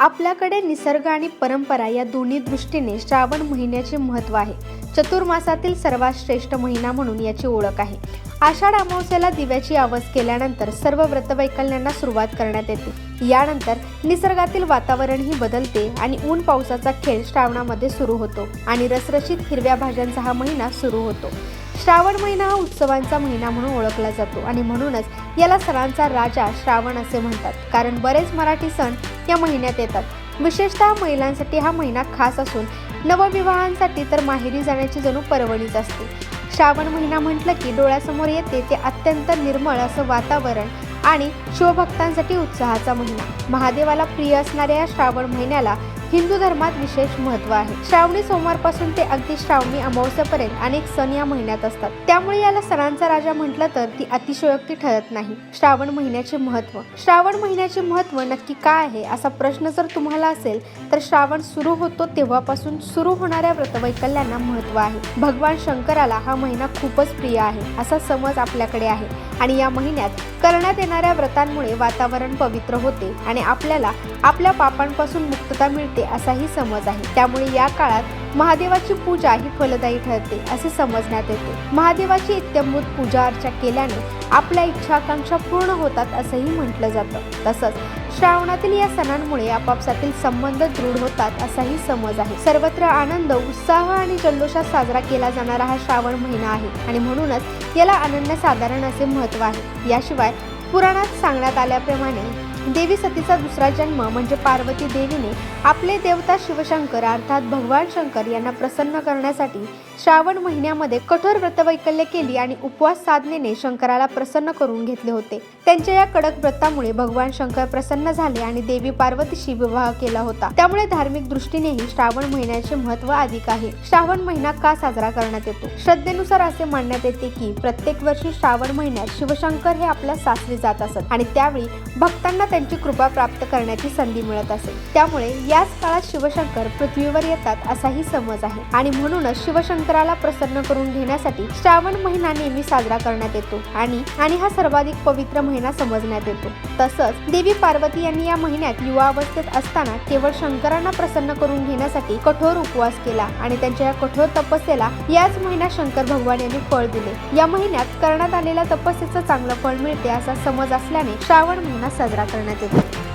आपल्याकडे निसर्ग आणि परंपरा या दोन्ही दृष्टीने श्रावण महिन्याचे महत्त्व आहे. चतुर्मासातील सर्वात श्रेष्ठ महिना म्हणून याची ओळख आहे. आषाढ अमावस्याला दिव्याची आवाज केल्यानंतर सर्व व्रतवैकल्यांना सुरुवात करण्यात येते. यानंतर निसर्गातील वातावरणही बदलते आणि ऊन पावसाचा खेळ श्रावणामध्ये सुरू होतो आणि रसरशीत हिरव्या भाज्यांचा हा महिना सुरू होतो. श्रावण महिना हा उत्सवांचा महिना म्हणून ओळखला जातो आणि म्हणूनच याला सणांचा राजा श्रावण असे म्हणतात. कारण बरेच मराठी सण या महिन्यात येतात. विशेषतः महिलांसाठी हा महिना खास असून नवविवाहांसाठी तर माहेरी जाण्याची जणू पर्वणीच असते. श्रावण महिना म्हटलं की डोळ्यासमोर येते ते अत्यंत निर्मळ असं वातावरण आणि शिवभक्तांसाठी उत्साहाचा महिना. महादेवाला प्रिय असणाऱ्या या श्रावण महिन्याला हिंदू धर्मात विशेष महत्त्व आहे. श्रावणी सोमवारपासून ते अगदी श्रावणी अमावस्यापर्यंत अनेक सण या महिन्यात असतात. त्यामुळे याला सणांचा राजा म्हटलं तर ती अतिशयोक्ती ठरत नाही. श्रावण महिन्याचे महत्त्व. श्रावण महिन्याचे महत्त्व नक्की काय आहे असा प्रश्न जर तुम्हाला असेल तर श्रावण सुरू होतो तेव्हापासून सुरू होणाऱ्या व्रतवैकल्यांना महत्त्व आहे. भगवान शंकराला हा महिना खूपच प्रिय आहे असा समज आपल्याकडे आहे. आणि या महिन्यात करण्यात येणाऱ्या व्रतांमुळे वातावरण पवित्र होते आणि आपल्याला आपल्या पापांपासून मुक्तता मिळते असाही समज आहे. त्यामुळे या काळात महादेवाची पूजा ही फलदायी ठरते असे समजण्यात येते. महादेवाची इत्यंभूत पूजा अर्चा केल्याने आपल्या इच्छाकांक्षा पूर्ण होतात असंही म्हटलं जातं. तसंच श्रावणातील या सणांमुळे आपापसातील संबंध दृढ होतात असाही समज आहे. सर्वत्र आनंद उत्साह आणि जल्लोषात साजरा केला जाणारा हा श्रावण महिना आहे आणि म्हणूनच याला अनन्यसाधारण असे महत्त्व आहे. याशिवाय पुराणात सांगण्यात आल्याप्रमाणे देवी सतीचा दुसरा जन्म म्हणजे पार्वती देवीने आपले देवता शिवशंकर अर्थात भगवान शंकर यांना प्रसन्न करण्यासाठी श्रावण महिन्यामध्ये कठोर व्रतवैकल्य केली आणि उपवास साधनेने शंकराला प्रसन्न करून घेतले होते. त्यांच्या या कडक व्रतामुळे भगवान शंकर प्रसन्न झाले आणि देवी पार्वतीशी विवाह केला होता. त्यामुळे धार्मिक दृष्टीनेही श्रावण महिन्याचे महत्त्व अधिक आहे. श्रावण महिना का साजरा करण्यात येतो? श्रद्धेनुसार असे मानण्यात येते की प्रत्येक वर्षी श्रावण महिन्यात शिवशंकर हे आपल्या सासरी जात असत. आणि त्यावेळी भक्तांना त्यांची कृपा प्राप्त करण्याची संधी मिळत असे. त्यामुळे याच काळात शिवशंकर पृथ्वीवर येतात असाही समज आहे. आणि म्हणूनच शिवशंकराला प्रसन्न करून घेण्यासाठी श्रावण महिना नेहमी साजरा करण्यात येतो. आणि आणि हा सर्वाधिक पवित्र महिना समजण्यात येतो. तसंच देवी पार्वती यांनी या महिन्यात युवा अवस्थेत असताना केवळ शंकरांना प्रसन्न करून घेण्यासाठी कठोर उपवास केला आणि त्यांच्या या कठोर तपस्येला याच महिन्यात शंकर भगवान यांनी फळ दिले. या महिन्यात करण्यात आलेल्या तपस्येचं चांगलं फळ मिळते असा समज असल्याने श्रावण महिना साजरा करण्यात येतो.